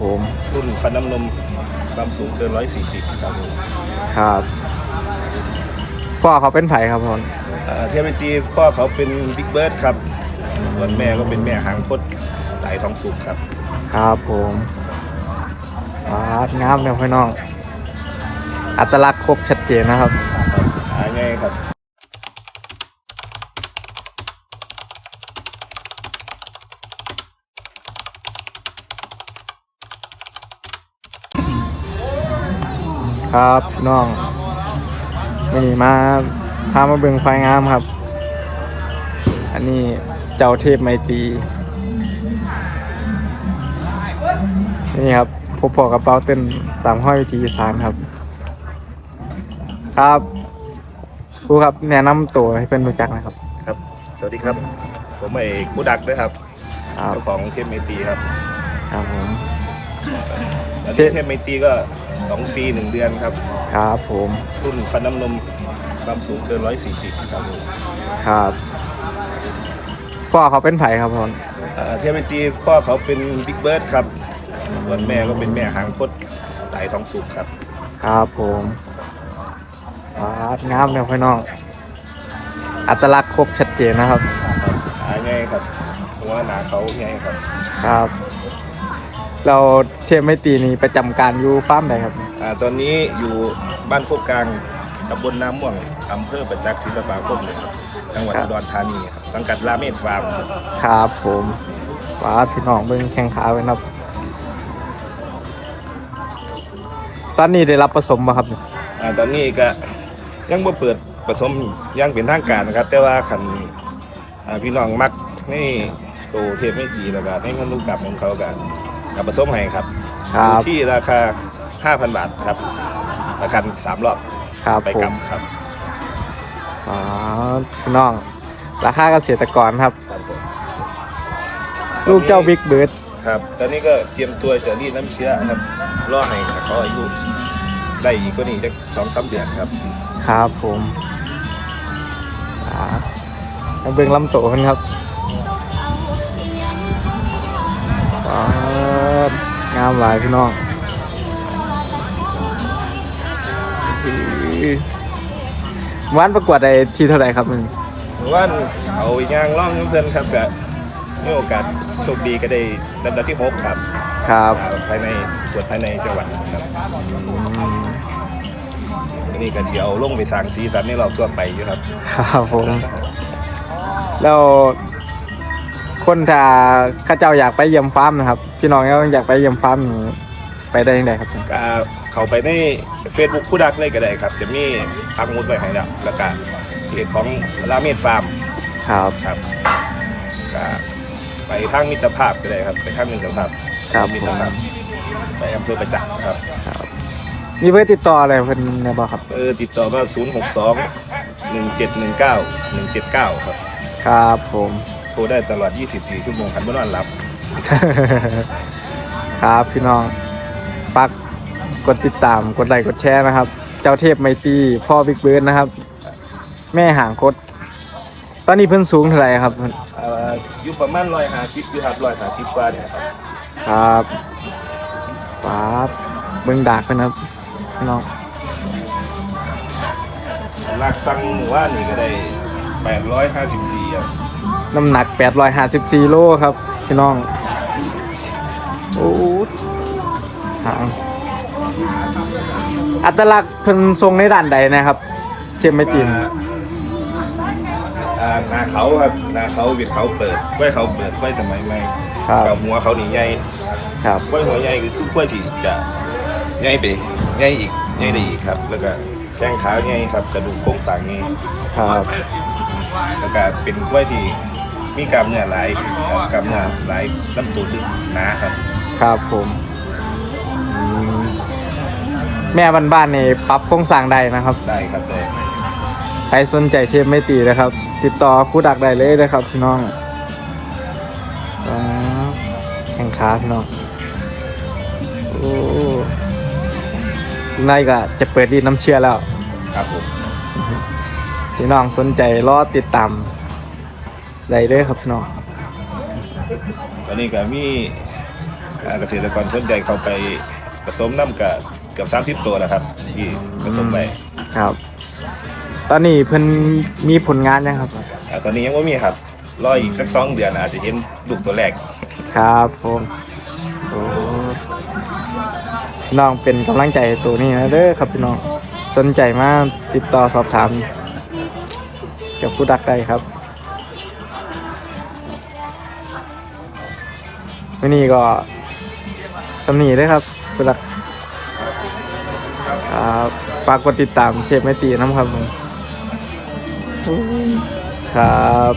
ผมรุ่นฟันน้ำนมความสูงเกิน140ครับผมครับพ่อเขาเป็นไผ่ครับพ่ออ่าเทียบไปตีพ่อเขาเป็นบิ๊กเบิร์ดครับส่วนแม่ก็เป็นแม่หางพดสายทองสุกครับ ครับผมปาดงามเนี่ยพี่น้อง อัตลักษณ์ครบชัดเจนนะครับ หาง่ายครับ ครับพี่น้องวันนี้มาพามาเบิ่งไฟงามครับ อันนี้เจ้าเทพไมตรีนี่ครับพบพอกระเป๋าเต้นตามห้อยวิธีอีสานครับ ครับครูครับแนะนำตัวให้เพื่อนรู้จักหนะครับ ครับ สวัสดีครับ ผมเอกผู้ดักนะครับครับเจ้าของเทพเมตรีครับ ครับผมตอนนี้เทพเมตรีก็ 2 ปี 1 เดือนครับ ครับผมรุ่นฟันน้ำนมความสูงเกิน 140 ครับผมครับพ่อเขาเป็นไผ่ครับพ่ออ่าเทพเมตรีพ่อเขาเป็นบิ๊กเบิร์ดครับส่วนแม่ก็เป็นแม่หางพดสายทองสุกครับ ครับผมปาดงามเนี่ยพี่น้อง อัตลักษณ์ครบชัดเจนนะครับหาง่ายครับหัวหนาเขาง่ายครับ ครับ เราเทียมไม่ตรีนี่ประจำการอยู่ฟาร์มใดครับ อ่าตอนนี้อยู่บ้านโคกกลางตำบลน้ำม่วงอำเภอประจักษ์ศิลปาคมเลยครับจังหวัดครับอุดรธานีครับสังกัดราเมศฟาร์มครับครับผมปาดพี่น้องเบิ่งแข่งขาไว้นะครับ ตอนนี้ได้รับผสมมาครับ อ่าตอนนี้ก็ยังบ่เปิดผสมอยังเป็นทางการนะครับ แต่ว่าคันอ่าพี่น้องมักนี่โตเทพไม่จีแล้วก็ให้มันลูกกลับของเขากัน กับผสมให้ครับครับอยู่ที่ราคา 5,000 บาทครับประกันสามรอบครับไปผกลับมครับปาดพี่น้อง ราคาเกษตรกรครับ ครับผมลูกเจ้าบิ๊กเบิร์ดครับ ตอนนี้ก็เตรียมตัวจะรีดน้ำเชื้อครับรอให้เขาอายุได้อีกก็นี่จะสองสามเดือนครับ ครับผมปาดมาเบิ่งลำโตวกันครับ งามหลายพี่น้องอื้อวันประกวดได้ที่เท่าไหร่ครับมึงว่าเอายางล่องเพื่อนครับก็มีโอกาสโชคดีก็ได้ลำดับที่หกครับ ครับอ่าภายในตรวจภายในจังหวัดครับอืมอันนี้ก็เสียวลงไปสั่งสีสันในรอบทั่วไปอยู่ครับ ครับผมแล้ว คนถ้าเข้าเจ้าอยากไปเยี่ยมฟาร์มนะครับ พี่น้องอยากไปเยี่ยมฟาร์มนี่ไปได้ยังไงครับ ก็เข้าไปใน Facebook ผู้ดักเลยก็ได้ครับ จะมีปักหมุดไว้ให้แล้วแล้วก็เพจของราเมศฟาร์มครับ ครับก็ไปทางมิตรภาพก็ได้ครับ ไปทางมิตรภาพครับมิตรภาพไปอำเภอประจักษ์ครับครับมีเบอร์ติดต่ออะไรเพิ่นแน่บ่ครับ เออติดต่อมา0 6 2 1 7 1 9 1 7 9 ครับ ครับผม โทรได้ตลอด 24 ชั่วโมงคันบ่นอนหลับ ครับพี่น้องปักกดติดตามกดไลค์กดแชร์นะครับ เจ้าเทพไมตรีพ่อบิ๊กเบิร์ดนะครับ แม่ห่างคด ตอนนี้เพิ่นสูงเท่าไหร่ครับ เอ่ออยู่ประมาณ150อยู่ครับ150กว่าเนี่ยครับครับป๊าบเบิ่งดากกันครับพี่น้องลากตั้งหมู่ว่านนี่ก็ได้ 854ครับ น้ำหนัก 854 โลครับ พี่น้อง โอ้หางอัตลักษณ์เพิ่นทรงในด้านใดนะครับ เทียมไม่ตินอ่าหนาเขาครับหนาเขาบิดเขาเปิดกล้วยเขาเปิดกล้วยสมัยใหม่ครับกับหัวเขานี่ใหญ่ครับกล้วยหัวใหญ่คือคือกล้วยที่จะใหญ่ไปใหญ่อีกใหญ่ได้อีกครับ แล้วก็แข้งขาใหญ่ครับกระดูกโครงสร้างใหญ่ครับแล้วก็เป็นกล้วยที่ มีกล้ามเนื้อหลายครับกล้ามเนื้อหลายลำตัวลึกหนาครับครับผมอืมแม่บ้านๆนี่ปรับโครงสร้างได้นะครับ ได้ครับได้ใครสนใจเทปไม่ตีนะครับ ติดต่อครูดักได้เลยนะครับพี่น้องอ่าแข่งขาพี่น้องโอ้นายก็จะเปิดดีดน้ำเชื่อแล้วครับผม พี่น้องสนใจรอติดตาม ได้เลยครับพี่น้องตอนนี้ก็มีอ่าเกษตรกรสนใจเข้าไปผสมน้ำกับเกือบ30ตัวนะครับ ที่ผสมไปครับ ตอนนี้เพิ่นมีผลงานยังครับ อ่าตอนนี้ยังไม่มีครับรออีกสักสองเดือนอาจจะเห็นลูกตัวแรก ครับผมโอ้น้องเป็นกำลังใจให้ตัวนี้นะเด้อครับพี่น้องสนใจมาติดต่อสอบถามกับผู้ดักได้ครับ วันนี้ก็สำนีด้อครับผู้ดักครับฝากกดติดตามเชฟไม่ตีน้ำครับผมครับ